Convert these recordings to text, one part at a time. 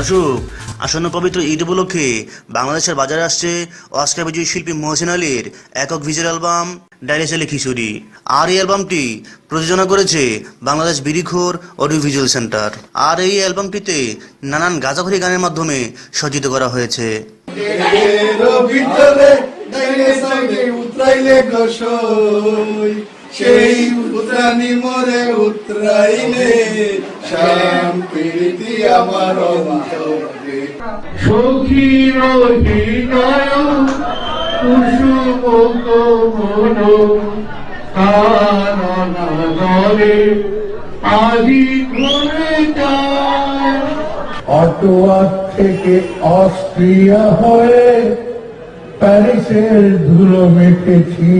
দর্শক, আসন্ন পবিত্র ঈদ উপলক্ষে বাংলাদেশের বাজারে আসছে অস্কার বিজয়ী শিল্পী মহসিন আলীর একক ভিজুয়াল অ্যালবাম ডাইরেসালি খিচুড়ি। আর এই অ্যালবামটি প্রযোজনা করেছে Bangladesh Birikhor audio visual centre. আর এই অ্যালবামটিতে নানান গাঁজাখড়ি গানের মাধ্যমে সজ্জিত করা হয়েছে। উতরাইলে সেই উতরানি মরে উতরাইলে শ্যাম প্রীতি আমার অন্তরে। সখীর হৃদয় কুসুম কোমল কাননে আজি ঘুরে অটোয়া থেকে অস্ট্রিয়া হয়ে প্যারিসের ধুলো মেখেছি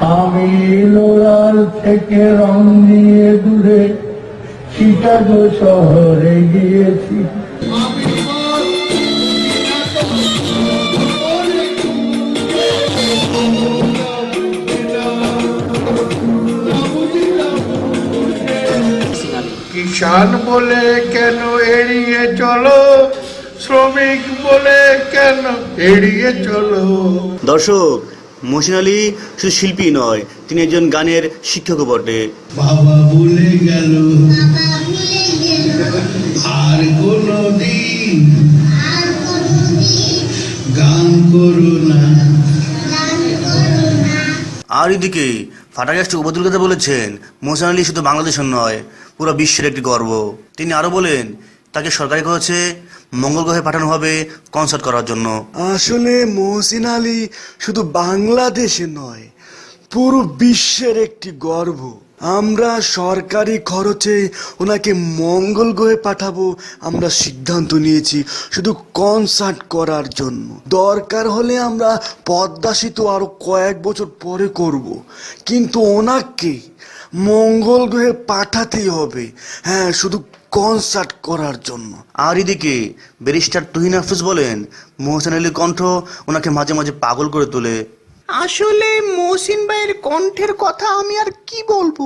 আমি লোয়াল থেকে রং নিয়ে দূরে চিকাগো শহরে গিয়েছি। কিষান বলে কেন এড়িয়ে চলো? শ্রমিক বলে কেন এড়িয়ে চলো? দর্শক মহসিন আলী শুধু শিল্পী নয় তিনি একজন গানের শিক্ষকও বটে। বাবা ভুলে গেল। আর গান করো না। আর এদিকে ফাটাগাস্ট উপদুল কথা বলেছেন মোহসেন আলী শুধু বাংলাদেশের নয় পুরো বিশ্বের একটি গর্ব। তিনি আরও বলেন তাকে সরকারি খরচে মঙ্গল গ্রহে পাঠানো হবে কনসার্ট করার জন্য। আসলে মহসিন আলী শুধু বাংলাদেশে নয়, পুরো বিশ্বের একটি গর্ব। আমরা সরকারি খরচে ওনাকে মঙ্গল গ্রহে পাঠাবো, আমরা সিদ্ধান্ত নিয়েছি শুধু কনসার্ট করার জন্য। দরকার হলে আমরা পদ্মা সেতু আরও কয়েক বছর পরে করব। কিন্তু ওনাকে মঙ্গল গ্রহে পাঠাতেই হবে। হ্যাঁ শুধু কনসার্ট করার জন্য। আর এদিকে ব্যারিস্টার তুহিন হাফিজ বলেন, মোহসেন আলীর কণ্ঠ ওনাকে মাঝে মাঝে পাগল করে তোলে। আসলে মহসিন ভাইয়ের কণ্ঠের কথা আমি আর কি বলব?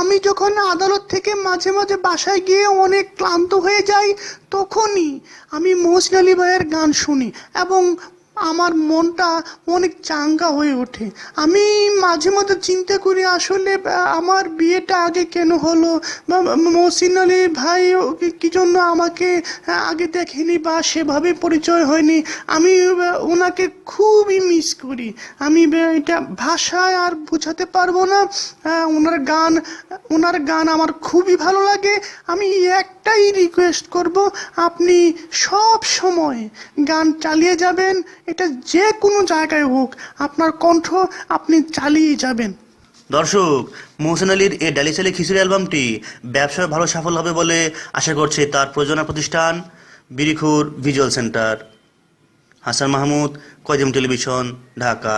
আমি যখন আদালত থেকে মাঝে মাঝে বাসায় গিয়ে অনেক ক্লান্ত হয়ে যাই, তখনই আমি মহসিন আলী ভাইয়ের গান শুনি এবং আমার মনটা অনেক চাঙ্গা হয়ে ওঠে। আমি মাঝে মাঝে চিন্তা করি, আসলে আমার বিয়েটা আগে কেন হলো? মহসিন আলী ভাই কি জন্য আমাকে আগে দেখেনি বা সেভাবে পরিচয় হয়নি? আমি ওনাকে খুবই মিস করি। আমি এটা ভাষায় আর বোঝাতে পারব না। ওনার গান ওনার গান আমার খুবই ভালো লাগে। আমি একটাই রিকোয়েস্ট করব, আপনি সব সময় গান চালিয়ে যাবেন এটা যে কোনো জায়গায় হোক, আপনার কণ্ঠ আপনি চালিয়ে যাবেন। দর্শক, মোহসেন আলীর এই ডালিসালি খিচুড়ি অ্যালবামটি ব্যবসায় ভালো সাফল হবে বলে আশা করছে তার প্রযোজনা প্রতিষ্ঠান বিরিখুর ভিজুয়াল সেন্টার। হাসান মাহমুদ কয়দিম টেলিভিশন, ঢাকা।